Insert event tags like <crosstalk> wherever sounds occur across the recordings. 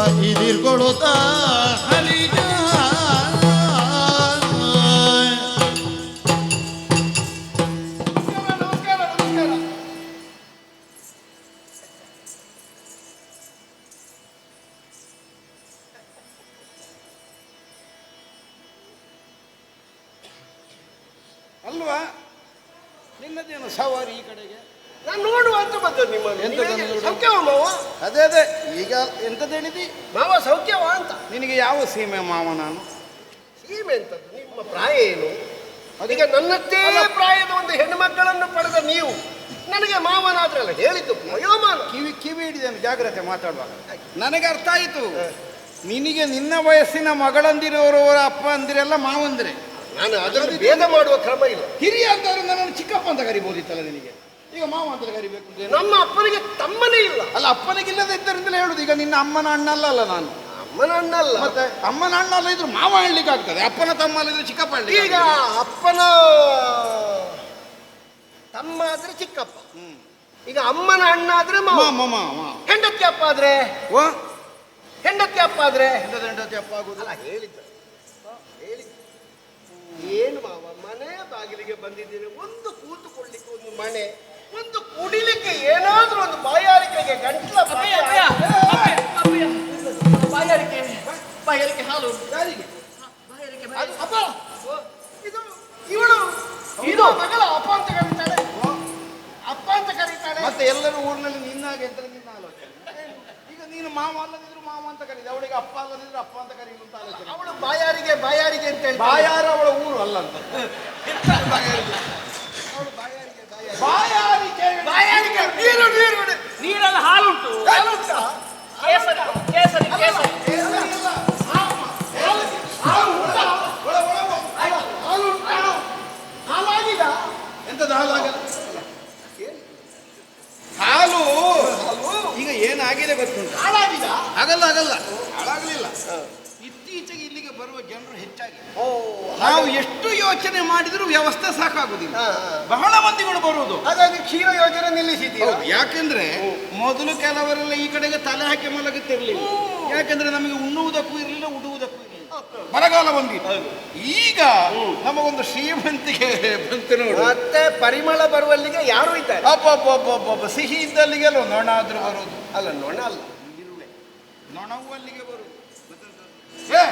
وإذ القلطان ಯಾವ ಸೀಮೆ ಮಾವ ನಾನು? ಸೀಮೆ ಅಂತದ್ದು ನಿಮ್ಮ ಪ್ರಾಯ ಏನು? ಅದೀಗ ನನ್ನಷ್ಟೇ ಪ್ರಾಯದ ಒಂದು ಹೆಣ್ಣು ಮಕ್ಕಳನ್ನು ಪಡೆದ ನೀವು. ನನಗೆ ಮಾವನಾದ್ರಲ್ಲ ಹೇಳಿದ್ದು ವಯೋಮಾನ. ಕಿವಿ ಕಿವಿ ಹಿಡಿದೇನು ಜಾಗ್ರತೆ ಮಾತಾಡುವಾಗ? ನನಗೆ ಅರ್ಥ ಆಯಿತು. ನಿನಗೆ ನಿನ್ನ ವಯಸ್ಸಿನ ಮಗಳಂದಿರೋರವರ ಅಪ್ಪ ಅಂದಿರೆಲ್ಲ ಮಾವಂದಿರೆ. ನಾನು ಅದರಲ್ಲಿ ಭೇದ ಮಾಡುವ ಕ್ರಮ ಇಲ್ಲ. ಹಿರಿಯ ಅಂತಾದ್ರೆ ನನ್ನನ್ನು ಚಿಕ್ಕಪ್ಪ ಅಂತ ಕರಿಬೋದಿತ್ತಲ್ಲ ನಿನಗೆ. ಈಗ ಮಾವ ಅಂತ ಕರಿಬೇಕು ಅಂತ? ನಮ್ಮ ಅಪ್ಪನಿಗೆ ತಮ್ಮನೇ ಇಲ್ಲ. ಅಲ್ಲ ಅಪ್ಪನಿಗಿಲ್ಲದ ಇದ್ದರಿಂದಲೇ ಹೇಳುದು. ಈಗ ನಿನ್ನ ಅಮ್ಮನ ಅಣ್ಣ ಅಲ್ಲ ನಾನು. ಅಮ್ಮನ ಅಣ್ಣಲ್ಲ ಮತ್ತೆ ಅಮ್ಮನ ಅಣ್ಣ ಅಲ್ಲ ಇದ್ರು ಮಾವ ಹೇಳಲಿಕ್ಕೆ ಆಗ್ತದೆ ಅಪ್ಪನ ತಮ್ಮ ಅಲ್ಲ ಇದ್ರೆ ಚಿಕ್ಕಪ್ಪ ಹೇಳಲಿಕ್ಕೆ ಈಗ ಅಪ್ಪನ ತಮ್ಮ ಆದ್ರೆ ಚಿಕ್ಕಪ್ಪ. ಹ್ಮ್. ಈಗ ಅಮ್ಮನ ಅಣ್ಣ ಆದ್ರೆ ಮಾವ. ಮಾಮ ಮಾಮ ಹೆಂಡತಿ ಅಪ್ಪ ಆದ್ರೆ? ಓ ಹೆಂಡತಿ ಅಪ್ಪ ಆದ್ರೆ? ಎಂತದ ಹೆಂಡತಿ ಅಪ್ಪ ಆಗುದು. ಅಲ್ಲ ಹೇಳಿದ್ದ. ಹೇಳಿದ್ದ ಏನು ಮಾವ ಮನೆ ಬಾಗಿಲಿಗೆ ಬಂದಿದ್ದೀನಿ ಒಂದು ಕೂತುಕೊಳ್ಳಿಕ್ಕೆ ಒಂದು ಮನೆ ಒಂದು ಕುಡಿಲಿಕ್ಕೆ ಏನಾದ್ರೂ ಒಂದು ಬಾಯಾರಿಕೆಗೆ ಗಂಟ್ಲ ಬಾಯ. ಬಾಯಾರಿಕೆ ಬಾಯಾರಿಕೆ ಹಾಲು. ಯಾರಿಗೆ? ಬಾಯಾರಿಕೆ ಬಾಯಾರಿಕೆ. ಅಪ್ಪ. ಇದು ಇವಳು. ಇದು ಮಗಳ ಅಪ್ಪ ಅಂತ ಕರೀತಾಳೆ. ಅಪ್ಪ ಅಂತ ಕರೀತಾಳೆ. ಮತ್ತೆ ಎಲ್ಲರೂ ಊರಿನಲ್ಲಿ ನಿನ್ನಾಗೆ ಅಂತ ನಿನ್ನ ಆಲೋಚನೆ. ಈಗ ನೀನು ಮಾವ ಅಲ್ಲದಿದ್ರು ಮಾವ ಅಂತ ಕರೀತ ಅವಳಿಗೆ ಅಪ್ಪ ಅಲ್ಲದಿದ್ರು ಅಪ್ಪ ಅಂತ ಕರೀಲು ಅಂತ ಆಲೋಚನೆ. ಅವಳು ಬಾಯಾರಿಗೆ ಬಾಯಾರಿಗೆ ಅಂತ ಹೇಳಿ ಬಾಯಾರ ಅವಳ ಊರು ಅಲ್ಲ ಅಂತ. ಅವಳು ಬಾಯಾರಿಗೆ ಬಾಯಾರಿಗೆ. ಬಾಯಾರಿಕೆ ಬಾಯಾರಿಗೆ. ನೀರು ನೀರು ನೀರು. ನೀರಲ್ಲಿ ಹಾಲುಂಟು. ಹಾಲುಂಟಾ? ಹಾಲು ಈಗ ಏನಾಗಿದೆ ಗೊತ್ತುಂಟು? ಹಾಳಾಗಿದೆ. ಆಗಲ್ಲ ಆಗಲ್ಲ ಹಾಳಾಗಲಿಲ್ಲ. ಇತ್ತೀಚೆಗೆ ಇಲ್ಲಿಗೆ ಬರುವ ಜನರು ಹೆಚ್ಚಾಗಿ. ನಾವು ಎಷ್ಟು ಯೋಚನೆ ಮಾಡಿದ್ರು ವ್ಯವಸ್ಥೆ ಸಾಕಾಗುದಿಲ್ಲ. ಬಹಳ ಮಂದಿಗಳು ಬರುವುದು. ಹಾಗಾಗಿ ಕ್ಷೀರ ಯೋಜನೆ ನಿಲ್ಲಿಸಿದ್ದೀವಿ ಯಾಕಂದ್ರೆ ಮೊದಲು ಕೆಲವರೆಲ್ಲ ಈ ಕಡೆಗೆ ತಲೆ ಹಾಕಿ ಮಲಗುತ್ತಿರಲಿಲ್ಲ. ಯಾಕೆಂದ್ರೆ ನಮಗೆ ಉಣ್ಣುವುದಕ್ಕೂ ಇರಲಿಲ್ಲ ಉಡುವುದಕ್ಕೂ ಇರಲಿಲ್ಲ. ಬರಗಾಲ ಬಂದಿತ್ತು. ಈಗ ನಮಗೊಂದು ಶ್ರೀಮಂತಿಗೆ ಬಂತು ನೋಡು. ಮತ್ತೆ ಪರಿಮಳ ಬರುವಲ್ಲಿಗೆ ಯಾರು ಇದ್ದಾರೆ? ಅಪ್ಪ ಸಿಹಿ ಇದ್ದಲ್ಲಿಗೆಲ್ಲ ನೊಣ ಆದ್ರೂ ಬರುವುದು. ಅಲ್ಲ ನೊಣ ಅಲ್ಲ ನೊಣವು ಅಲ್ಲಿಗೆ ಬರುವುದು ಏ,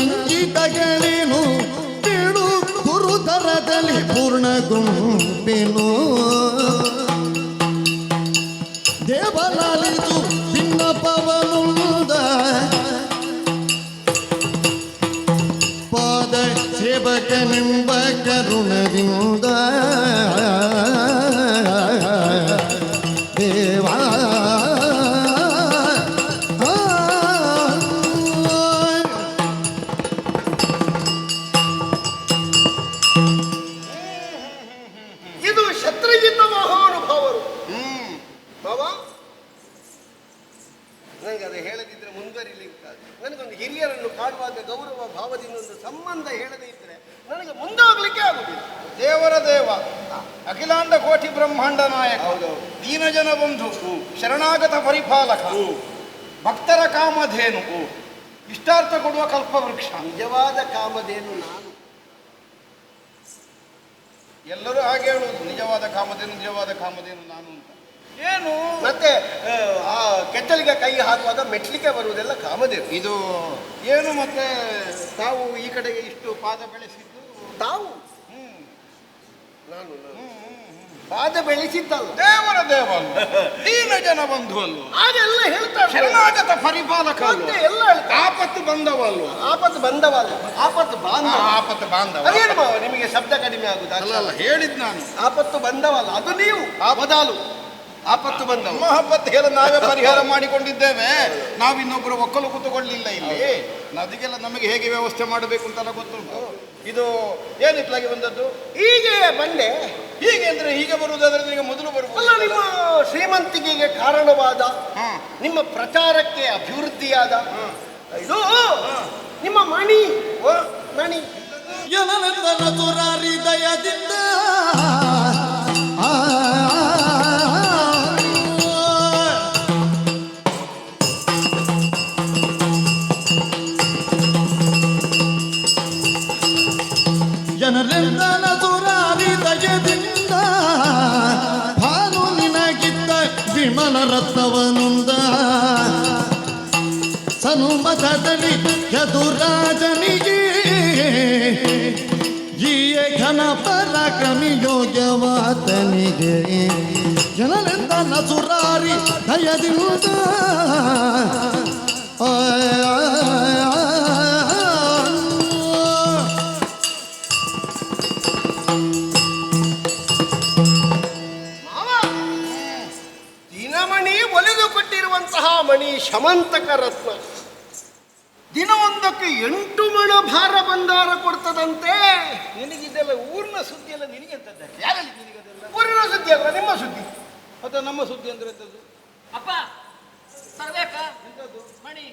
ಮನದಿಂಗಿದಗಳೇನು ತಿಳು ಗುರುತರದಲ್ಲಿ ಪೂರ್ಣ ಕೋಟಿ ದೀನಜನ ದೀನ ಜನ ಬಂಧು ಶರಣಾಗತ ಪರಿಪಾಲಕ ಭಕ್ತರ ಕಾಮಧೇನು ಇಷ್ಟಾರ್ಥ ಕೊಡುವ ಕಲ್ಪವೃಕ್ಷ. ನಿಜವಾದ ಕಾಮಧೇನು ನಾನು. ಎಲ್ಲರೂ ಹಾಗೆ ಹೇಳುವುದು ನಿಜವಾದ ಕಾಮಧೇನು ನಿಜವಾದ ಕಾಮಧೇನು ನಾನು ಅಂತ. ಏನು? ಮತ್ತೆ ಆ, ಕೆಟ್ಟಲಿಗೆ ಕೆತ್ತಲಿಗೆ ಕೈ ಹಾಕುವಾಗ ಮೆಟ್ಲಿಕ್ಕೆ ಬರುವುದೆಲ್ಲ ಕಾಮಧೇನು. ಇದು ಏನು ಮತ್ತೆ ತಾವು ಈ ಕಡೆಗೆ ಇಷ್ಟು ಪಾದ ಬೆಳೆಸಿದ್ದು? ತಾವು? ಹ್ಮ್. ನಾನು. ಪಾದ ಬೆಳೆಸಿದ್ದಲ್ಲ. ದೇವರ ದೇವಲ್ಲ ದೀನ ಜನ ಬಂಧುವಲ್ಲ. ಹಾಗೆಲ್ಲ ಹೇಳ್ತಾರೆ. ಶರಣಾಗತ ಪರಿಪಾಲಕ ಅಂತ ಎಲ್ಲ ಹೇಳ್ತಾರೆ. ಆಪತ್ತು ಬಂದವಲ್ಲ. ಆಪತ್ತು ಬಂದವಲ್ಲ. ಆಪತ್ತು ಬಾಂಧವ. ಆಪತ್ತು ಬಾಂಧವ. ಅದೇನು ಮಾವ ನಿಮಗೆ ಶಬ್ದ ಕಡಿಮೆ ಆಗುದು? ಅಲ್ಲ ಅಲ್ಲ ಹೇಳಿದ್ ನಾನು. ಆಪತ್ತು ಬಂದವಲ್ಲ ಅದು ನೀವು. ಆ ಬದಾಲು ಆಪತ್ತು ಬಂದವ. ಮಹಾಪತ್ ಹೇಳ ನಾವೇ <laughs> ಪರಿಹಾರ ಮಾಡಿಕೊಂಡಿದ್ದೇವೆ. ನಾವು ಇನ್ನೊಬ್ಬರು ಒಕ್ಕಲು ಕೂತುಕೊಳ್ಳಿಲ್ಲ ಇಲ್ಲಿ. ನದಿಗೆಲ್ಲ ನಮಗೆ ಹೇಗೆ ವ್ಯವಸ್ಥೆ ಮಾಡಬೇಕು ಅಂತೆಲ್ಲ ಗೊತ್ತುಂಟು. ಇದು ಏನಿತ್ಲಾಗಿ ಬಂದದ್ದು? ಹೀಗೆ ಬಂದೆ ಹೀಗೆ ಅಂದ್ರೆ ಹೀಗೆ ಬರುವುದಾದ್ರೆ ಈಗ ಮೊದಲು ಅಲ್ಲ ಬರ್ಬೋದು ನಿಮ್ಮ ಶ್ರೀಮಂತಿಕೆಗೆ ಕಾರಣವಾದ ನಿಮ್ಮ ಪ್ರಚಾರಕ್ಕೆ ಅಭಿವೃದ್ಧಿಯಾದ ಇದು ನಿಮ್ಮ ಮಣಿ. ಓ, ಮಣಿ. ಯನನಂದನ ತುರಾರಿ ದಯದಿಂದ ಆ, ಸನುಮತದಲ್ಲಿ ಯದುರಾಜನಿಗೆ ಈಯ ಘನ ಪರಾಕ್ರಮಿ ಯೋಗ್ಯವಾತನಿಗೆ ಜನರಿಂದ ನಸುರಾರಿ ದಯದಿಂದ ಮಣಿ ಶಮಂತಕ ರತ್ನ. ದಿನವೊಂದಕ್ಕೆ ಎಂಟು ಮಣ ಭಾರ ಬಂದಾರ ಕೊಡ್ತದಂತೆ. ನಿನಗಿದೆಲ್ಲ ಊರಿನ ಸುದ್ದಿ ಎಲ್ಲ ನಿನಗೆ ಅಂತದ್ದು ಯಾರಲ್ಲಿ ನಿನಗದೆಲ್ಲ? ಊರಿನ ಸುದ್ದಿ ಅಲ್ಲ ನಿಮ್ಮ ಸುದ್ದಿ. ಅಥವಾ ನಮ್ಮ ಸುದ್ದಿ ಅಂದ್ರೆ ಅಪ್ಪ ತರ್ಬೇಕಾ? ಮಣಿ.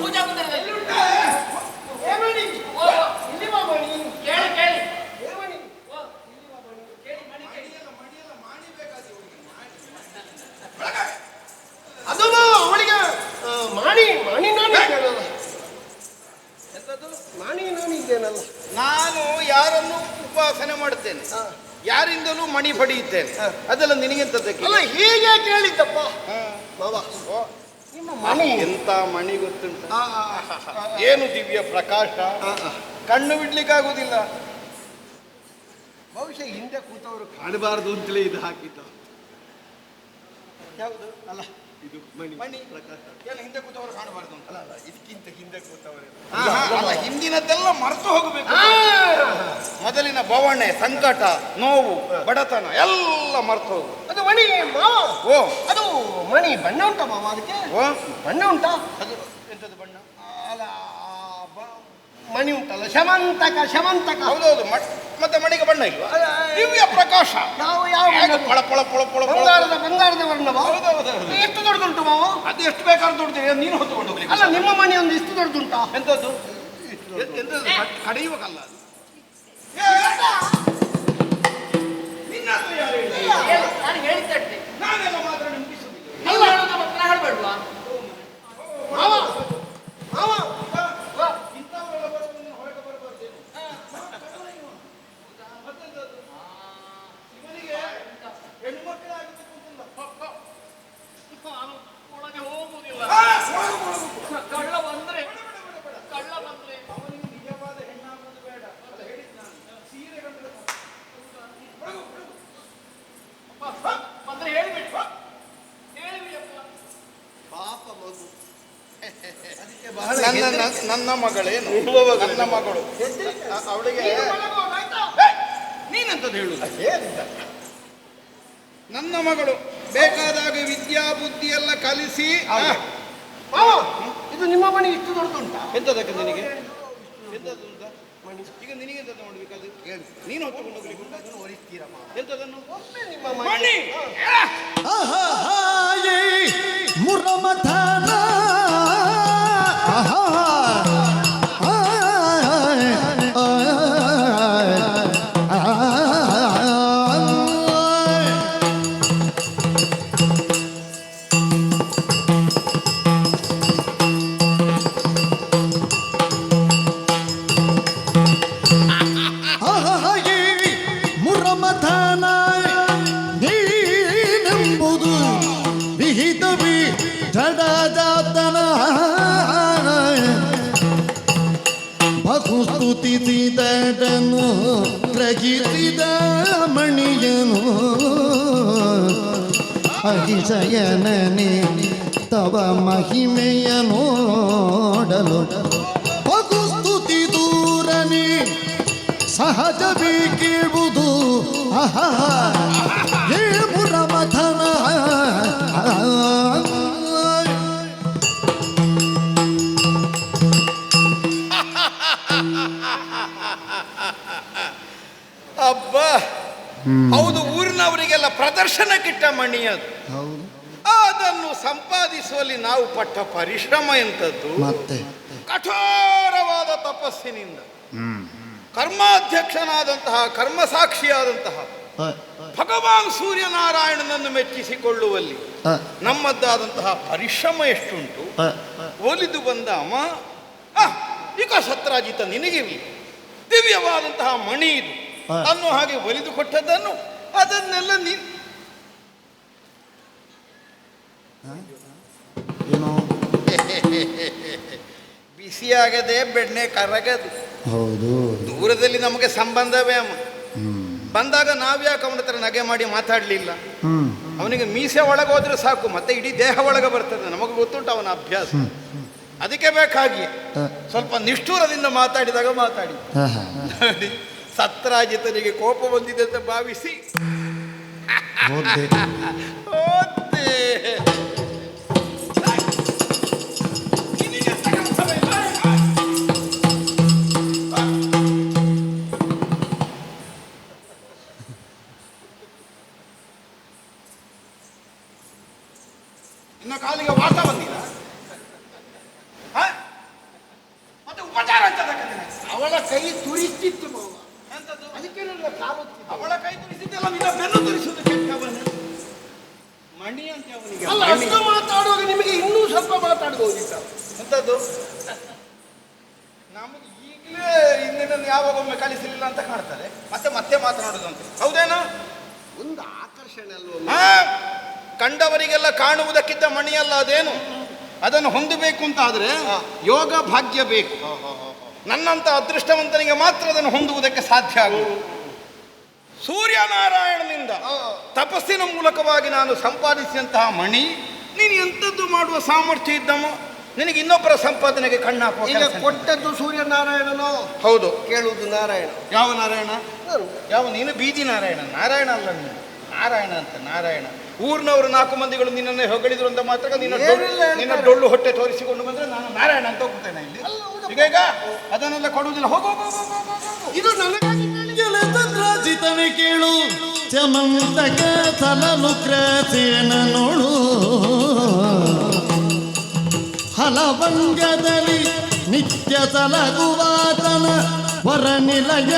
ಪೂಜಾ ಮಂದಿರದಲ್ಲಿ. ಏ ಮಣಿ ಓ ಇಲ್ಲಿ ಬಾ ಮಣಿ? ಕೇಳಿ ಕೇಳಿ ಏ ಮಣಿ ಓ ಕೇಳಿ ಮಣಿ ಕೇಳಿ ಅದು ಮಾವ, ಅವಳಿಗೆ ಮಾಣಿ ಮಾಣಿ ನಾನು ಇದ್ದೇನಲ್ಲ. ಮಾಣಿ ನಾನು ಇದ್ದೇನಲ್ಲ. ನಾನು ಯಾರನ್ನು ಉಪಾಸನೆ ಮಾಡುತ್ತೇನೆ ಯಾರಿಂದಲೂ ಮಣಿ ಪಡೆಯುತ್ತೇನೆ. ಅದೆಲ್ಲ ನಿನಗೆಂತದಕ್ಕೆ ಅಲ್ಲ ಹೀಗೆ ಕೇಳಿದ್ದಪ್ಪ. ಬಾಬಾ ನಿಮ್ಮ ಮಣಿ. ಎಂತ ಮಣಿ ಗೊತ್ತುಂಟು? ಏನು ದಿವ್ಯ ಪ್ರಕಾಶ? ಕಣ್ಣು ಬಿಡ್ಲಿಕ್ಕೆ ಕಣ್ಣು ಬಿಡ್ಲಿಕ್ಕಾಗುದಿಲ್ಲ. ಬಹುಶಃ ಹಿಂದೆ ಕೂತವರು ಕಾಣಬಾರದು ಅಂತಲೇ ಇದು ಹಾಕಿದ್ದು. ಯಾವುದು? ಅಲ್ಲ. ಇದು ಮಣಿ. ಮಣಿ. ಏನು ಹಿಂದೆ ಕೂತವರು ಕಾಣಬಾರ್ದು ಅಂತ? ಅಲ್ಲ ಇದಕ್ಕಿಂತ ಹಿಂದೆ ಕೂತವರು. ಅಲ್ಲ ಹಿಂದಿನದ್ದೆಲ್ಲ ಮರೆತು ಹೋಗಬೇಕು. ಮೊದಲಿನ ಬವಣೆ ಸಂಕಟ ನೋವು ಬಡತನ ಎಲ್ಲ ಮರೆತು ಹೋಗು. ಅದು ಮಣಿ ಮಾವ. ಓ. ಅದು ಮಣಿ ಬಣ್ಣ ಉಂಟ ಮಾವ ಅದಕ್ಕೆ? ಓ. ಬಣ್ಣ ಉಂಟಾ? ಅದು ಎಂತದ್ದು ಬಣ್ಣ? ಅಲ್ಲ ಮಣಿ ಉಂಟಲ್ಲ ಶಮಂತಕ ಶಮಂತಕ. ಹೌದೌದು ಮ- ಮತ್ತೆ ಮಣಿಗೆ ಬಣ್ಣ ಇಲ್ವಾ? ಅಲ್ಲ, ದಿವ್ಯ ಪ್ರಕಾಶ. ನಾವು ಯಾವ ಹೇಗೆ ಬಣ್ಣ? ಪಳ ಪಳ ಪಳ ಪಳ ಪಳ ಬಂಗಾರದ ಬಂಗಾರದ ವರ್ಣವ? ಹೌದೌದು. ಎಷ್ಟು ದೊಡ್ಡದುಂಟು ಮಾವ? ಅದು ಎಷ್ಟು ಬೇಕಾದ್ರೂ ದುಡ್ತೀವಿ ನೀನು ಹೊತ್ತುಕೊಂಡು ಹೋಗ್ಲಿ ಅಲ್ಲ ನಿಮ್ಮ ಮನೆ ಒಂದು ಇಷ್ಟು ದೊಡ್ಡದುಂಟಾ? ಎಂತದ್ದು? ಮಾತ್ರ ಎಂತದ್ದು ಕಟ್- ಕಡಿಯುವ ಕಲ್ಲ ಅದು ನಿನ್ನ ಹತ್ರ ಯಾರು ಹೇಳಿದ್ದು? ಹೇಳಿ, ನಾನು ಹೇಳಿದ್ದಟ್ಟೆ ನಾನೆಲ್ಲ ಮಾತ್ರ ನಿಂಪಿಸುವುದಿಲ್ಲ ನೀವು ಹೇಳೋದು ಮಾತ್ರ ಹೇಳ್ಬೇಡ್ವಾ ಮಾವ ಮಾವ ಓ, ಇಂಥವರೆಲ್ಲ ಬರೋದನ್ನು ಹೊರಗೆ ಬರಬಾರ್ದೇನು? ಮತ್ತೆಂತದ್ದು? ಇವನಿಗೆ ಹೆಣ್ಣು ಮಕ್ಕಳಾಗುತ್ತೆ ಗೊತ್ತಿಲ್ಲ. ನಾನು ಒಳಗೆ ಹೋಗುವುದಿಲ್ಲ ಆ, ಒಳಗೆ ಒಳಗೆ. ಕಳ್ಳ ಬಂದ್ರೆ ಕಳ್ಳ ಬಂದ್ರೆ ಅವನಿಗೆ ನಿಜವಾದ ಹೆಣ್ಣಾಗುವುದು ಬೇಡ ಅದು ಹೇಳಿದ್ದು ನಾನು ಸೀರೆ ಕಂಡ್ರೆ ಸಾಕು. ಒಳಗು, ಒಳಗು. ಅಪ್ಪ, ಬಂದ್ರೆ ಹೇಳಿಬಿಡಿ ಹೇಳಿಬಿಡಿಯಪ್ಪ ಪಾಪ ಮಗು ಅದಕ್ಕೆ ಬಹಳ ನನ್ನ ಮಗಳೇನು ಮಗಳು. ನನ್ನ ಮಗಳು. ಅವಳಿಗೆ ನೀನಂತದ್ದು ಹೇಳು. ನನ್ನ ಮಗಳು ಬೇಕಾದಾಗ ವಿದ್ಯಾ ಬುದ್ಧಿ ಎಲ್ಲ ಕಲಿಸಿ ಇದು ನಿಮ್ಮ ಮನೆ ಇಷ್ಟು ದೊಡ್ಡದುಂಟಾ? ಎಂತದಕ್ಕೆ ನಿನಗೆ? ಎಂತದ್ದು ಅಂತ ಈಗ ನಿನಗೆ ಎಂತದ್ದು ಮಾಡ್ಬೇಕು ಅದು? ಹೇಳು. ನೀನು ಹೊತ್ತುಕೊಂಡು ಹೋಗ್ಲಿಕ್ಕೆ ಉಂಟು ಅದನ್ನು ಹೊರಿಸ್ತೀರ ಮಾವ ಎಂತದನ್ನು ಒಮ್ಮೆ ನಿಮ್ಮ ಮನೆ. ಮಣಿ ಮುರಮಥನ ನೀನೆಂಬುದು ವಿಹಿತವಿ ಜಡಜಾತನ ಬಹುಸ್ತುತಿ ಸ್ತುತಿಸಿದಡನು ಗ್ರಹಿಸಿದ ಮಣಿಯನು. ಅತಿಶಯನನೆ ತವ ಮಹಿಮೆಯ ನೋಡಲು ಸಹಜವೇ ಕೇಳುವುದು ಆಹಾ. ಏ ಮುರಮಥನ. ಅಬ್ಬ. ಹೌದು ಊರಿನವರಿಗೆಲ್ಲ ಪ್ರದರ್ಶನಕ್ಕಿಟ್ಟ ಮಣಿ ಅದು. ಅದನ್ನು ಸಂಪಾದಿಸುವಲ್ಲಿ ನಾವು ಪಟ್ಟ ಪರಿಶ್ರಮ ಎಂಥದ್ದು. ಮತ್ತೆ. ಕಠೋರವಾದ ತಪಸ್ಸಿನಿಂದ. ಕರ್ಮಾಧ್ಯಕ್ಷನಾದಂತಹ ಕರ್ಮಸಾಕ್ಷಿಯಾದಂತಹ ಸಾಕ್ಷಿಯಾದಂತಹ ಭಗವಾನ್ ಸೂರ್ಯನಾರಾಯಣನನ್ನು ಮೆಚ್ಚಿಸಿಕೊಳ್ಳುವಲ್ಲಿ ನಮ್ಮದ್ದಾದಂತಹ ಪರಿಶ್ರಮ ಎಷ್ಟುಂಟು? ಒಲಿದು ಬಂದ ಅಮ್ಮ ಈಗ ಸತ್ರಾಜಿತ ನಿನಗಿರಲಿ ದಿವ್ಯವಾದಂತಹ ಮಣಿ ಇದು. ಅನ್ನು ಅನ್ನೋ ಹಾಗೆ ಒಲಿದು ಕೊಟ್ಟದ್ದನ್ನು ಅದನ್ನೆಲ್ಲ ನೀ ಏನು? <laughs> ಬಿಸಿಯಾಗದೆ ಬೆಣ್ಣೆ ಕರಗದು. ಹೌದು. ದೂರದಲ್ಲಿ ನಮಗೆ ಸಂಬಂಧವೇ ಅಮ್ಮ ಬಂದಾಗ ನಾವ್ಯಾಕೆ ಅವನ ಹತ್ರ ನಗೆ ಮಾಡಿ ಮಾತಾಡಲಿಲ್ಲ? ಅವನಿಗೆ ಮೀಸೆ ಒಳಗೆ ಹೋದ್ರೆ ಸಾಕು ಮತ್ತೆ ಇಡೀ ದೇಹ ಒಳಗೆ ಬರ್ತದೆ. ನಮಗೆ ಗೊತ್ತುಂಟು ಅವನ ಅಭ್ಯಾಸ. ಅದಕ್ಕೆ ಬೇಕಾಗಿ ಸ್ವಲ್ಪ ನಿಷ್ಠೂರದಿಂದ ಮಾತಾಡಿದಾಗ ಮಾತಾಡಿ. ನೋಡಿ ಸತ್ರಾಜಿತನಿಗೆ ಕೋಪ ಬಂದಿದೆ ಅಂತ ಭಾವಿಸಿ. ಹೋದೆ ಯಾವಾಗೊಮ್ಮೆ ಕಲಿಸಲಿಲ್ಲ ಅಂತ ಕಾಣ್ತಾರೆ ಮತ್ತೆ ಮತ್ತೆ ಮಾತನಾಡುದಂತೆ ಹೌದೇನೋ? ಒಂದು ಆಕರ್ಷಣೆ ಅಲ್ವ ಕಂಡವರಿಗೆಲ್ಲ ಕಾಣುವುದಕ್ಕಿದ್ದ ಮಣಿಯಲ್ಲ ಅದೇನು? ಅದನ್ನು ಹೊಂದಬೇಕು ಅಂತ ಆದ್ರೆ ಯೋಗ ಭಾಗ್ಯ ಬೇಕು. ನನ್ನಂತ ಅದೃಷ್ಟವಂತನಿಗೆ ಮಾತ್ರ ಅದನ್ನು ಹೊಂದುವುದಕ್ಕೆ ಸಾಧ್ಯ ಆಗುವುದು. ಸೂರ್ಯನಾರಾಯಣನಿಂದ ತಪಸ್ಸಿನ ಮೂಲಕವಾಗಿ ನಾನು ಸಂಪಾದಿಸಿದಂತಹ ಮಣಿ ನೀನು ಎಂಥದ್ದು ಮಾಡುವ ಸಾಮರ್ಥ್ಯ ಇದ್ದಮ್ಮ? ನಿನಗೆ ಇನ್ನೊಬ್ಬರ ಸಂಪಾದನೆಗೆ ಕಣ್ಣು ಹಾಕುವ ಈಗ ಕೆಲಸ ಇಲ್ಲ. ಕೊಟ್ಟದ್ದು ಸೂರ್ಯನಾರಾಯಣನೋ? ಹೌದು. ಕೇಳುವುದು ನಾರಾಯಣ. ಯಾವ ನಾರಾಯಣ? ನಾನು ಯಾವ ನೀನು ಬೀದಿ ನಾರಾಯಣ. ನಾರಾಯಣ ಅಲ್ಲ ನೀನು. ನಾರಾಯಣ ಅಂತ ನಾರಾಯಣ. ಊರಿನವರು ನಾಲ್ಕು ಮಂದಿಗಳು ನಿನ್ನನ್ನು ಹೊಗಳಿದ್ರು ಅಂತ ಮಾತ್ರ ನಿನ್ನ ಡೊಳ್ಳು- ಹೇಳ್ತಾರೆ. ನಿನ್ನ ಡೊಳ್ಳು ಹೊಟ್ಟೆ ತೋರಿಸಿಕೊಂಡು ಬಂದ್ರೆ ನಾನು ನಾರಾಯಣ ಅಂತ ಹೋಗ್ತೇನೆ ಇಲ್ಲಿ. ಅಲ್ಲ, ಹೌದಪ್ಪ. ಈಗ ಈಗ ಅದನ್ನೆಲ್ಲ ಕೊಡುವುದಿಲ್ಲ. ಹೋಗು ಹೋಗು, ಹೋಗು, ಹೋಗು, ಹೋಗು. ಇದು ನನಗಾಗಿ ಗೆಳೆತದ್ರಾಜಿತನೆ ಕೇಳು. ಚಮಂತಕ ತಲನು ಕ್ರಸೇನ ನೋಡು. ಹಲವಂಗದಲ್ಲಿ ನಿತ್ಯ ಸಲಗುವಾತನ ವರ ನಿಲಯ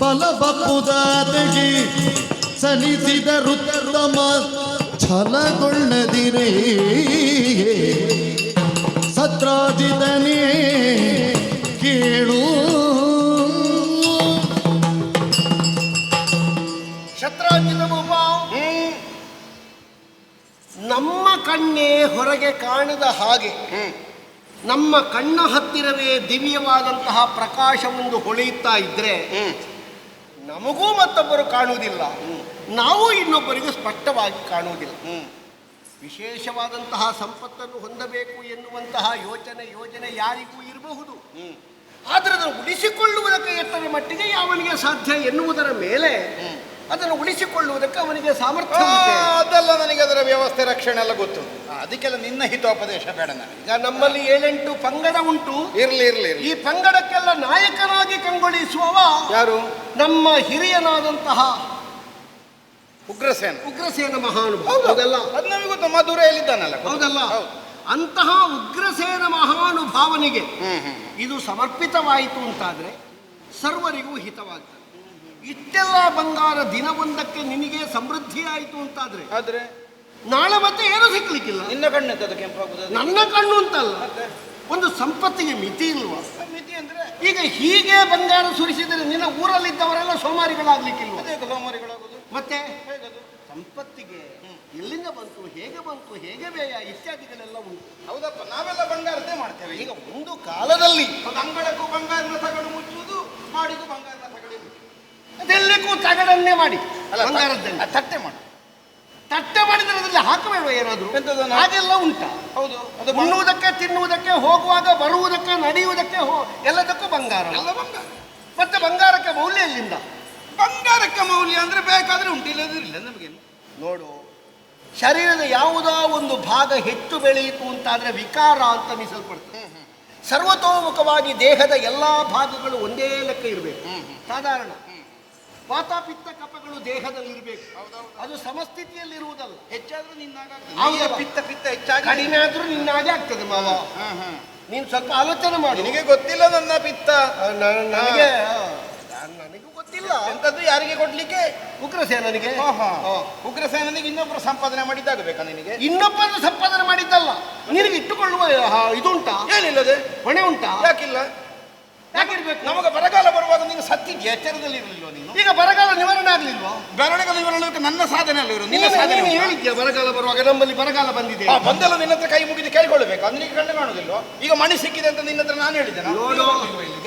ಬಲ ಬಪ್ಪುದಾದಗಿ ಸಲಿಸಿದ ರುತ್ತಮ ಛಲಗೊಳ್ಳದಿರೇ ಸತ್ರಾಜಿತನೇ ಕಾಣದ ಹಾಗೆ ನಮ್ಮ ಕಣ್ಣ ಹತ್ತಿರವೇ ದಿವ್ಯವಾದಂತಹ ಪ್ರಕಾಶವೊಂದು ಹೊಳೆಯುತ್ತಾ ಇದ್ರೆ ನಮಗೂ ಮತ್ತೊಬ್ಬರು ಕಾಣುವುದಿಲ್ಲ. ನಾವು ಇನ್ನೊಬ್ಬರಿಗೂ ಸ್ಪಷ್ಟವಾಗಿ ಕಾಣುವುದಿಲ್ಲ. ವಿಶೇಷವಾದಂತಹ ಸಂಪತ್ತನ್ನು ಹೊಂದಬೇಕು ಎನ್ನುವಂತಹ ಯೋಚನೆ ಯೋಜನೆ ಯಾರಿಗೂ ಇರಬಹುದು. ಆದರೆ ಅದನ್ನು ಉಳಿಸಿಕೊಳ್ಳುವುದಕ್ಕೆ ಎತ್ತರ ಮಟ್ಟಿಗೆ ಯಾವನಿಗೆ ಸಾಧ್ಯ ಎನ್ನುವುದರ ಮೇಲೆ ಅದನ್ನು ಉಳಿಸಿಕೊಳ್ಳುವುದಕ್ಕೆ ಅವನಿಗೆ ಸಾಮರ್ಥ್ಯ. ಅದೆಲ್ಲ ನನಗೆ ಅದರ ವ್ಯವಸ್ಥೆ ರಕ್ಷಣೆ ಎಲ್ಲ ಗೊತ್ತು. ಅದಕ್ಕೆಲ್ಲ ನಿನ್ನ ಹಿತೋಪದೇಶ ಬೇಡ ನನಗೆ ಈಗ ನಮ್ಮಲ್ಲಿ ಏಳೆಂಟು ಪಂಗಡ ಉಂಟು. ಇರ್ಲಿ ಇರ್ಲಿ ಈ ಪಂಗಡಕ್ಕೆಲ್ಲ ನಾಯಕನಾಗಿ ಕಂಗೊಳಿಸುವವ ಯಾರು? ನಮ್ಮ ಹಿರಿಯನಾದಂತಹ ಉಗ್ರಸೇನ. ಉಗ್ರಸೇನ ಮಹಾನುಭಾವ ಹೌದಲ್ಲ? ಅದು ನಮಗೆ ಗೊತ್ತು. ಮಧುರೆಯಲ್ಲಿದ್ದಾನಲ್ಲ ಹೌದಲ್ಲ? ಅಂತಹ ಉಗ್ರಸೇನ ಮಹಾನುಭಾವನಿಗೆ ಇದು ಸಮರ್ಪಿತವಾಯಿತು ಅಂತಾದ್ರೆ ಸರ್ವರಿಗೂ ಹಿತವಾಗ್ತದೆ. ಇಷ್ಟೆಲ್ಲ ಬಂಗಾರ ದಿನವೊಂದಕ್ಕೆ ನಿನಗೆ ಸಮೃದ್ಧಿ ಆಯಿತು ಅಂತಾದ್ರೆ ಆದ್ರೆ? ನಾಳೆ ಮತ್ತೆ ಏನು ಸಿಕ್ಕಲಿಕ್ಕಿಲ್ಲ ನಿನ್ನ ಕಣ್ಣೆತ್ತದ ಕೆಂಪಾಗುದು ನನ್ನ ಕಣ್ಣು ಅಂತಲ್ಲ. ಒಂದು ಸಂಪತ್ತಿಗೆ ಮಿತಿ ಇಲ್ವಾ? ಮಿತಿ ಅಂದ್ರೆ? ಈಗ ಹೀಗೆ ಬಂಗಾರ ಸುರಿಸಿದರೆ ನಿನ್ನ ಊರಲ್ಲಿದ್ದವರೆಲ್ಲ ಸೋಮಾರಿಗಳಾಗ್ಲಿಕ್ಕಿಲ್ವ? ಅದೇ ಸೋಮಾರಿಗಳಾಗುದು. ಮತ್ತೆ? ಹೇಗದು? ಸಂಪತ್ತಿಗೆ ಎಲ್ಲಿಂದ ಬಂತು ಹೇಗೆ ಬಂತು ಹೇಗೆ ಬೇಯ ಇತ್ಯಾದಿಗಳೆಲ್ಲ ಉಂಟು. ಹೌದಪ್ಪ ನಾವೆಲ್ಲ ಬಂಗಾರದೇ ಮಾಡ್ತೇವೆ. ಈಗ ಒಂದು ಕಾಲದಲ್ಲಿ ಒಂದು ಅಂಗಡಕ್ಕೂ ತಗಡು ಮುಚ್ಚುವುದು ಮಾಡಿದ್ದು ಮುಚ್ಚುವುದು ಅದೆಲ್ಲಕ್ಕೂ ತಗಡನ್ನೇ ಮಾಡಿ. ಅಲ್ಲ ಬಂಗಾರದ್ದನ್ನೇ ತಟ್ಟೆ ಮಾಡಿ. ತಟ್ಟೆ ಮಾಡಿದ್ರೆ ಅದರಲ್ಲಿ ಹಾಕಬೇಡ ಏನಾದ್ರು? ಎಂತದನ್ನ? ಹಾಗೆಲ್ಲ ಉಂಟಾ. ಹೌದು ಅದು ಉಣ್ಣುವುದಕ್ಕೆ ತಿನ್ನುವುದಕ್ಕೆ ಹೋಗುವಾಗ ಬರುವುದಕ್ಕೆ ನಡೆಯುವುದಕ್ಕೆ ಹೋ- ಎಲ್ಲದಕ್ಕೂ ಬಂಗಾರ. ಎಲ್ಲ ಬಂಗಾರ. ಮತ್ತೆ ಬಂಗಾರಕ್ಕೆ ಮೌಲ್ಯ ಎಲ್ಲಿಂದ? ಬಂಗಾರಕ್ಕೆ ಮೌಲ್ಯ ಅಂದ್ರೆ ಬೇಕಾದ್ರೆ ಉಂಟು ಇಲ್ಲದಿಲ್ಲ ನಮಗೇನು? ನೋಡು ಶರೀರದ ಯಾವುದೋ ಒಂದು ಭಾಗ ಹೆಚ್ಚು ಬೆಳೆಯಿತು ಅಂತಾದ್ರೆ ವಿಕಾರ ಅಂತ ಅನಿಸಲ್ಪಡ್ತದೆ ಸರ್ವತೋಮುಖವಾಗಿ ದೇಹದ ಎಲ್ಲಾ ಭಾಗಗಳು ಒಂದೇ ಲೆಕ್ಕ ಇರಬೇಕು. ಸಾಧಾರಣ. ವಾತ ಪಿತ್ತ ಕಪಗಳು ದೇಹದಲ್ಲಿ ಇರಬೇಕು ಅದು ಸಮಸ್ಥಿತಿಯಲ್ಲಿ ಇರುವುದಲ್ಲ ಹೆಚ್ಚಾದ್ರೂ ನಿನ್ನಾಗ? ಪಿತ್ತ ಪಿತ್ತ ಹೆಚ್ಚಾಗಿ ಕಡಿಮೆ ಆದ್ರೂ ನಿನ್ನಾಗೆ ಆಗ್ತದೆ ಮಾವ. ಹಾ, ಹಾ. ನೀನು ಸ್ವಲ್ಪ ಆಲೋಚನೆ ಮಾಡಿ. ನಿನಗೆ ಗೊತ್ತಿಲ್ಲ ನನ್ನ ಪಿತ್ತ. ನನಗೆ ನಾನ್- ನನಗೂ ಗೊತ್ತಿಲ್ಲ. ಎಂತದ್ದು ಯಾರಿಗೆ ಕೊಡ್ಲಿಕ್ಕೆ? ಉಗ್ರಸೇನನಿಗೆ ಆಹಾ. ಇನ್ನೊಬ್ಬರು ಸಂಪಾದನೆ ಮಾಡಿದ್ದಾಗಬೇಕಾ ನಿನಗೆ? ಇನ್ನೊಬ್ಬರನ್ನು ಸಂಪಾದನೆ ಮಾಡಿದ್ದಲ್ಲ. ನಿನಗೆ ಇಟ್ಟುಕೊಳ್ಳುವ ಇದು ಉಂಟಾ ಏನಿಲ್ಲದೆ. ಹೊಣೆ ಉಂಟಾ? ಯಾಕಿಲ್ಲ? ಯಾಕಿರ್ಬೇಕು ನಮಗೆ ಬರಗಾಲ ಬರುವಾಗ ನೀನು ಸತ್ತಿದ್ಯ ಎಚ್ಚರದಲ್ಲಿ ಇರಲಿಲ್ವ ನೀನು? ಈಗ ಬರಗಾಲ ನಿವಾರಣೆ ಆಗ್ಲಿಲ್ವಾ ಬರಗಾಲ ನಿವಾರಣೆ ನನ್ನ ಸಾಧನೆ ಅಲ್ಲ ಇರೋದು ನಿನ್ನ ಸಾಧನೆ ನೀನು? ಹೇಳಿದ್ಯಾ ಬರಗಾಲ ಬರುವಾಗ? ನಮ್ಮಲ್ಲಿ ಬರಗಾಲ ಬಂದಿದೆ. ಬಂದೆಲ್ಲ ನಿನ್ನ ಹತ್ರ ಕೈ ಮುಗಿದು ಕೇಳಿಕೊಳ್ಳಬೇಕು ಅಂದ್ರೆ ಈಗ ಕಣ್ಣು ಕಾಣುದಿಲ್ವ? ಈಗ ಮಣಿ ಸಿಕ್ಕಿದೆ ಅಂತ ನಿನ್ನ ಹತ್ರ ನಾನು ಹೇಳಿದೆ ನೋಡು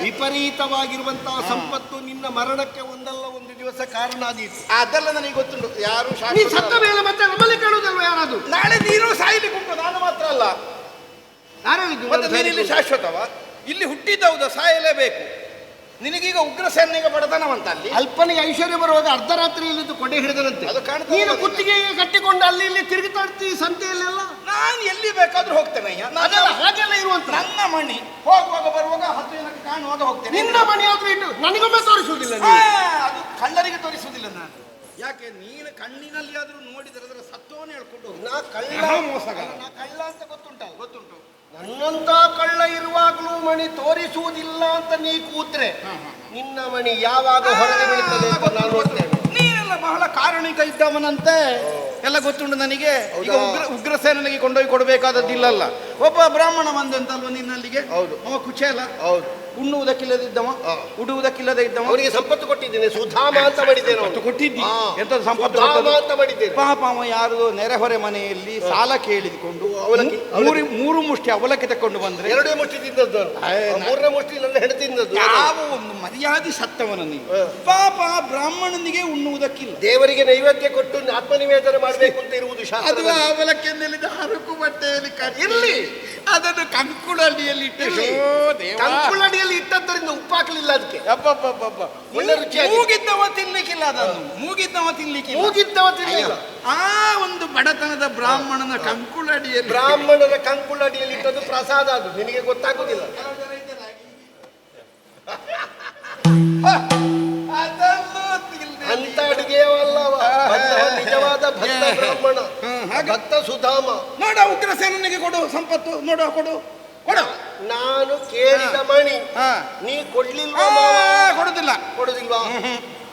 ವಿಪರೀತವಾಗಿರುವಂತಹ ಸಂಪತ್ತು ನಿನ್ನ ಮರಣಕ್ಕೆ ಒಂದಲ್ಲ ಒಂದು ದಿವಸ ಕಾರಣ ಆದೀತು. ಅದೆಲ್ಲ ನನಗೆ ಗೊತ್ತುಂಟು. ಯಾರು ಸತ್ತ ಮೇಲೆ ಮತ್ತೆ ನಮ್ಮಲ್ಲಿ ಕೇಳುವುದಲ್ವ ಯಾರಾದ್ರು? ನಾಳೆ ನೀನು ಸಾಯ್ಲಿಕ್ಕೆ ಉಂಟು ನಾನು ಮಾತ್ರ ಅಲ್ಲ. ಮತ್ತೆ ನಾನು ಶಾಶ್ವತವಾ ಇಲ್ಲಿ ಶಾಶ್ವತವ? ಇಲ್ಲಿ ಹುಟ್ಟಿದ್ದೌದು ಸಾಯಲೇಬೇಕು. ನಿನಗೀಗ ಉಗ್ರ ಬಡತನವಂತ ಅಲ್ಲಿ ಅಲ್ಪನಿಗೆ ಐಶ್ವರ್ಯ ಬರುವಾಗ ಅರ್ಧರಾತ್ರಿಯಲ್ಲಿದ್ದು ಕೊಡೆ ಹಿಡಿದರಂತೆ. ಅದು ಕಾಣ್ತಾ ನೀನು ಕುತ್ತಿಗೆ ಕುತ್ತಿಗೆಗೆ ಕಟ್ಟಿಕೊಂಡು ಅಲ್ಲಿ ಇಲ್ಲಿ ತಿರುಗುತ್ತಾ ಇರ್ತೀವಿ ಸಂತೆಯಲ್ಲೆಲ್ಲ? ನಾನು ಎಲ್ಲಿ ಬೇಕಾದ್ರೂ ಹೋಗ್ತೇನೆ ಅಯ್ಯ. ನಾನು ಅದೆಲ್ಲ ಹಾಗೆಲ್ಲ ಇರುವಂತ. ನನ್ನ ಮಣಿ ಹೋಗುವಾಗ ಬರುವಾಗ ಹತ್ತು ಜನಕ್ಕೆ ಕಾಣುವಾಗ ಹೋಗ್ತೇನೆ. ನಿನ್ನ ಮನೆಯಾದ್ರೂ ಇಟ್ಟು ನನಗೊಮ್ಮೆ ತೋರಿಸುವುದಿಲ್ಲ ಆ, ಅದು ಕಳ್ಳರಿಗೆ ತೋರಿಸುವುದಿಲ್ಲ ನಾನು. ಯಾಕೆ ನೀನು ಕಣ್ಣಿನಲ್ಲಿ ಆದ್ರೂ ನೋಡಿದ್ರೆ ಅದರ ಸತ್ವವನ್ನು ಹೇಳ್ಕೊಂಡು ಹೋಗು. ನಾ ಕಳ್ಳ ಮೋಸ ಮೋಸಗಾರ. ನಾ ಕಳ್ಳ ಅಂತ ಗೊತ್ತುಂಟಲ್ಲ ಗೊತ್ತುಂಟು. ನನ್ನಂತ ಕಳ್ಳ ಇರುವಾಗಲೂ ಮಣಿ ತೋರಿಸುವುದಿಲ್ಲ ಅಂತ ನೀ ಕೂತ್ರೆ ನಿನ್ನ ಮಣಿ ಯಾವಾಗ ಹೊರಗೆ ಬೀಳ್ತದೆ ಅಂತ ನಾನು ನೋಡ್ತೇನೆ. ನೀನೆಲ್ಲ ಬಹಳ ಕಾರಣಿಕ ಇದ್ದವನಂತೆ. ಎಲ್ಲ ಗೊತ್ತುಂಟು ನನಗೆ. ಈಗ ಉಗ್ರ ಉಗ್ರ ಉಗ್ರಸೇನಿಗೆ ಕೊಂಡೋಗಿ ಕೊಡಬೇಕಾದದ್ದಿಲ್ಲಲ್ಲ. ಒಬ್ಬ ಬ್ರಾಹ್ಮಣ ಬಂದಂತಲ್ವ ನಿನ್ನಲ್ಲಿಗೆ? ಹೌದು. ಅವ ಕುಚೇಲ. ಹೌದು. ಉಣ್ಣುವುದಕ್ಕಿಲ್ಲದಿದ್ದವ. ಉಡುವುದಕ್ಕಿಲ್ಲದೆ ಇದ್ದವ ಅವನಿಗೆ ಸಂಪತ್ತು ಕೊಟ್ಟಿದ್ದೇನೆ ಸುಧಾಮ ಅಂತ ಮಾಡಿದ್ದೇನೆ ಸಂಪತ್ತು ಕೊಟ್ಟಿದ್ದಿ? ಹಾ. ಎಂತದು ಸಂಪತ್ತು ಸುಧಾಮ ಕೊಟ್ಟದ್ದು? ಅಂತ ಮಾಡಿದ್ದೇನೆ ಪಾಪ ಅವ ಯಾರು ನೆರೆಹೊರೆ ಮನೆಯಲ್ಲಿ ಸಾಲ ಕೇಳಿದುಕೊಂಡು ಅವಲಕ್ಕಿ, ಮೂರು ಮೂರು ಮುಷ್ಟಿ ಅವಲಕ್ಕಿ ತಕೊಂಡು ಬಂದ್ರೆ ಎರಡೇ ಮುಷ್ಟಿ ತಿಂದದ್ದು ಆ ಮೂರನೇ ಮುಷ್ಟಿ ನನ್ನ ಹೆಂಡತಿ ತಿಂದದ್ದು ಯಾವ ಒಂದು ಮರ್ಯಾದೆ ಸತ್ತವನ ನೀವು ಹಾ. ಪಾಪ ಆ ಬ್ರಾಹ್ಮಣನಿಗೆ ಉಣ್ಣುವುದಕ್ಕಿಲ್ಲ ದೇವರಿಗೆ ನೈವೇದ್ಯ ಕೊಟ್ಟು ಆತ್ಮನಿವೇದನೆ ಮಾಡಬೇಕು ಅಂತ ಇರುವುದು ಅದು ಶಾಸ್ತ್ರ ಅವಲಕ್ಕಿಯಲ್ಲಿದ್ದ ಹರಕು ಬಟ್ಟೆಯಲ್ಲಿ ಕಟ್ಟಿ ಇರ್ಲಿ. ಅದನ್ನು ಕಂಕುಳಡಿಯಲ್ಲಿ ಇಟ್ಟು ಇರ್ಲಿ. ಕಂಕುಳಡಿಯಲ್ಲಿ ಇಟ್ಟದ್ದರಿಂದ ಉಪ್ಪಾಕಲಿಲ್ಲ ಅದಕ್ಕೆ ಒಳ್ಳೆ. ಮೂಗಿದ್ದವ ತಿನ್ಲಿಕ್ಕಿಲ್ಲ ಅದನ್ನು. ಮೂಗಿದ್ದವ ತಿನ್ಲಿಕ್ಕೆ ಮೂಗಿದ್ದವ ತಿನ್ನಲಿಲ್ಲ ಆ ಒಂದು ಬಡತನದ ಬ್ರಾಹ್ಮಣನ ಕಂಕುಳಡಿಯಲ್ಲಿ. ಬ್ರಾಹ್ಮಣನ ಕಂಕುಳಡಿಯಲ್ಲಿ ಇಟ್ಟದ್ದು ಪ್ರಸಾದ ಅದು. ನಿನಗೆ ಗೊತ್ತಾಗುದಿಲ್ಲ. <laughs> ಅಂತ ಅಡಿಗೆಯವಲ್ಲವ. ನಿಜವಾದ ಭಕ್ತ ಬ್ರಾಹ್ಮಣ. ಭಕ್ತ ಸುಧಾಮ. ನೋಡ ಉಗ್ರಸೇನಿಗೆ ಕೊಡು ಸಂಪತ್ತು ನೋಡ ಕೊಡು. ಕೊಡು. ನಾನು ಕೇಳಿದ ಮಣಿ. ಹಾ. ನೀ ಕೊಡ್ಲಿಲ್ವಾ ಮಾವ? ಕೊಡುದಿಲ್ಲ. ಕೊಡುದಿಲ್ವಾ?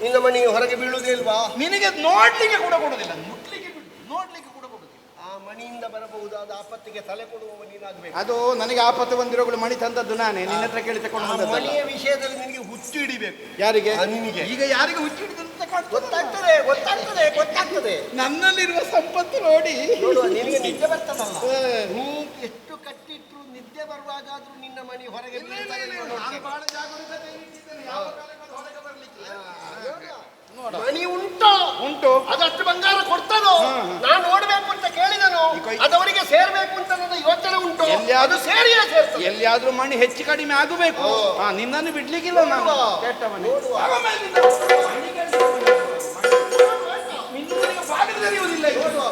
ನಿನ್ನ ಮಣಿ ಹೊರಗೆ ಬೀಳುವುದೇ ಇಲ್ವಾ ನಿನಗೆ ನೋಡ್ಲಿಕ್ಕೆ ಕೂಡ ಕೊಡುದಿಲ್ಲ. ಮುಟ್ಲಿಕ್ಕೆ ಬಿಡು ನೋಡ್ಲಿಕ್ಕೆ ಕೂಡ ಕೊಡುದಿಲ್ಲ. ಆ ಮಣಿಯಿಂದ ಬರಬಹುದಾದ ಆಪತ್ತಿಗೆ ತಲೆ ಕೊಡುವವ ನೀನಾಗಬೇಕು ಅದು ನನಗೆ ಆಪತ್ತು ಬಂದಿರೋಗಳು ಮಣಿ ತಂದದ್ದು ನಾನೇ. ನಿನ್ನ ಹತ್ರ ಕೇಳಿ ತಕೊಂಡು ಆ ಬಂದದ್ದಲ್ಲ. ಮಣಿಯ ವಿಷಯದಲ್ಲಿ ನಿನಗೆ ಹುಚ್ಚು ಹಿಡಿಬೇಕು. ಯಾರಿಗೆ? ಆ, ನಿನಗೆ. ಈಗ ಯಾರಿಗೆ ಹುಚ್ಚಿಡಿದಂತ ಗೊತ್ತಾಗ್ತದೆ ಗೊತ್ತಾಗ್ತದೆ ಗೊತ್ತಾಗ್ತದೆ. ನನ್ನಲ್ಲಿರುವ ಸಂಪತ್ತು ನೋಡಿ. ನೋಡುವ ನಿನಗೆ ನಿದ್ದೆ ಬರ್ತದಲ್ಲ. ಹೇ. ನೀ ಎಷ್ಟು ಕಟ್ಟಿಟ್ರು ನಿದ್ದೆ ಬರುವಾಗಾದ್ರೂ ನಿನ್ನ ಮನೆ ಹೊರಗೆ ಮನಿ ಬಹಳ. ಯಾವ ಕಾಲಕ್ಕೂ ಹೊರಗೆ ಬರ್ಲಿಕ್ಕಿಲ್ಲ. ಮಣಿ ಉಂಟು. ಉಂಟು. ಅದಷ್ಟು ಬಂಗಾರ ಕೊಡ್ತಾನೋ ನಾನು ನೋಡ್ಬೇಕು ಅಂತ ಕೇಳಿದನು? ಈ ಕೈ- ಅದವರಿಗೆ ಸೇರ್ಬೇಕು ಅಂತ ನನ್ನ ಯೋಚನೆ ಉಂಟು. ಎಲ್ಲಿಯಾದ್ರೂ- ಅದು ಸೇರಿಯೇ ಸೇರ್ತದೆ. ಎಲ್ಲಿಯಾದ್ರೂ ಮಣಿ ಹೆಚ್ಚು ಕಡಿಮೆ ಆಗಬೇಕು. ಹಾ, ನಿನ್ನನ್ನು ಬಿಡ್ಲಿಕ್ಕಿಲ್ಲ ನಾನು. ನೋಡುವ. ಕೆಟ್ಟವನೇ. ನೋಡುವ.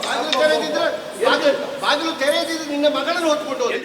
ಬಾಗಿಲು ತೆರೆದಿದ್ರೆ ಬಾಗಿಲು ಬಾಗಿಲು ತೆರೆಯದಿದ್ರೆ ನಿನ್ನ ಮಗಳನ್ನು ಹೊತ್ಕೊಂಡು ಹೋಗಿ.